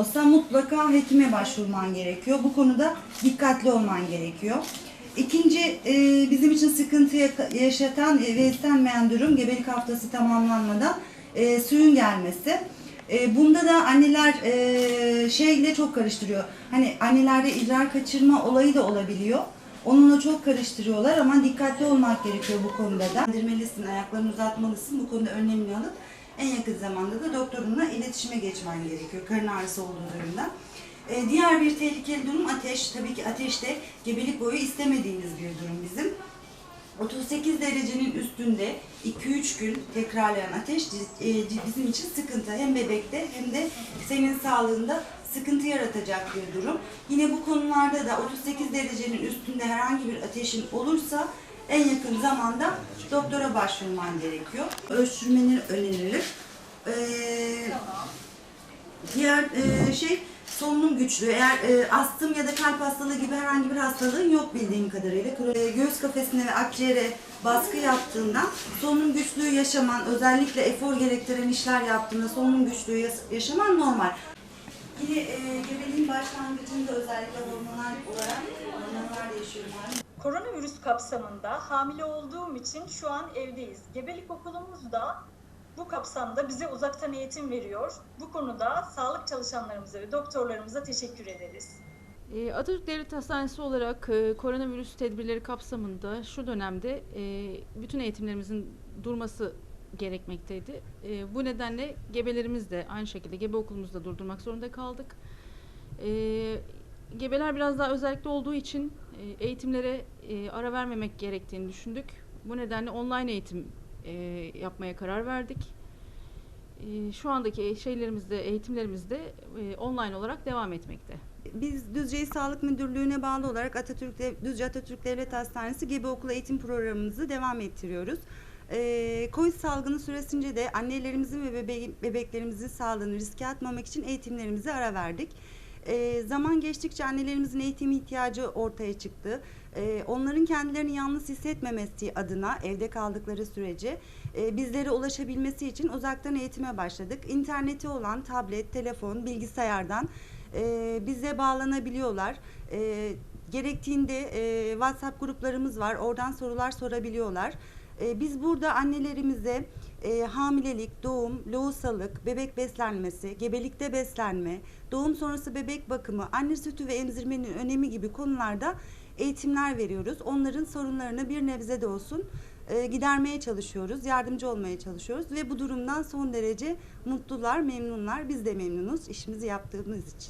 olsa mutlaka hekime başvurman gerekiyor. Bu konuda dikkatli olman gerekiyor. İkinci e, bizim için sıkıntı yaşatan e, ve istenmeyen durum gebelik haftası tamamlanmadan e, suyun gelmesi. E, bunda da anneler e, şeyle çok karıştırıyor. Hani annelerde idrar kaçırma olayı da olabiliyor. Onunla çok karıştırıyorlar ama dikkatli olmak gerekiyor bu konuda da. İndirmelisin, ayaklarını uzatmalısın. Bu konuda önlemini alıp en yakın zamanda da doktorunla iletişime geçmen gerekiyor. Karın ağrısı olduğu durumda. E, diğer bir tehlikeli durum ateş. Tabii ki ateş de gebelik boyu istemediğimiz bir durum bizim. 38 derecenin üstünde 2-3 gün tekrarlayan ateş e, bizim için sıkıntı. Hem bebekte hem de senin sağlığında sıkıntı yaratacak bir durum. Yine bu konularda da 38 derecenin üstünde herhangi bir ateşin olursa en yakın zamanda doktora başvurman gerekiyor. Ölçtürmeni önerilir. Ee, Diğer e, şey solunum güçlüğü. Eğer e, astım ya da kalp hastalığı gibi herhangi bir hastalığın yok bildiğim kadarıyla. E, göğüs kafesine ve akciğere baskı yaptığında solunum güçlüğü yaşaman, özellikle efor gerektiren işler yaptığında solunum güçlüğü yas- yaşaman normal. Yine e, gebeliğin başlangıcında özellikle hormonal olarak hormonlar değişiyor. Koronavirüs kapsamında hamile olduğum için şu an evdeyiz. Gebelik okulumuz da bu kapsamda bize uzaktan eğitim veriyor. Bu konuda sağlık çalışanlarımıza ve doktorlarımıza teşekkür ederiz. Ee, Atatürk Devlet Hastanesi olarak e, koronavirüs tedbirleri kapsamında şu dönemde e, bütün eğitimlerimizin durması gerekmekteydi. E, bu nedenle gebelerimiz de aynı şekilde gebe okulumuzda durdurmak zorunda kaldık. Gebeler biraz daha özellikle olduğu için eğitimlere ara vermemek gerektiğini düşündük. Bu nedenle online eğitim e, yapmaya karar verdik. E, şu andaki şeylerimizde, eğitimlerimizde e, online olarak devam etmekte. Biz Düzce Sağlık Müdürlüğü'ne bağlı olarak Atatürk Düzce Atatürk Devlet Hastanesi Gebe Okulu eğitim programımızı devam ettiriyoruz. Ee, Covid salgını süresince de annelerimizin ve bebe- bebeklerimizin sağlığını riske atmamak için eğitimlerimize ara verdik. Ee, zaman geçtikçe annelerimizin eğitim ihtiyacı ortaya çıktı. Ee, onların kendilerini yalnız hissetmemesi adına evde kaldıkları sürece e, bizlere ulaşabilmesi için uzaktan eğitime başladık. İnterneti olan tablet, telefon, bilgisayardan e, bize bağlanabiliyorlar. E, gerektiğinde e, WhatsApp gruplarımız var. Oradan sorular sorabiliyorlar. E, biz burada annelerimize e, hamilelik, doğum, lohusalık, bebek beslenmesi, gebelikte beslenme, doğum sonrası bebek bakımı, anne sütü ve emzirmenin önemi gibi konularda eğitimler veriyoruz. Onların sorunlarını bir nebze de olsun e, gidermeye çalışıyoruz, yardımcı olmaya çalışıyoruz ve bu durumdan son derece mutlular, memnunlar. Biz de memnunuz işimizi yaptığımız için.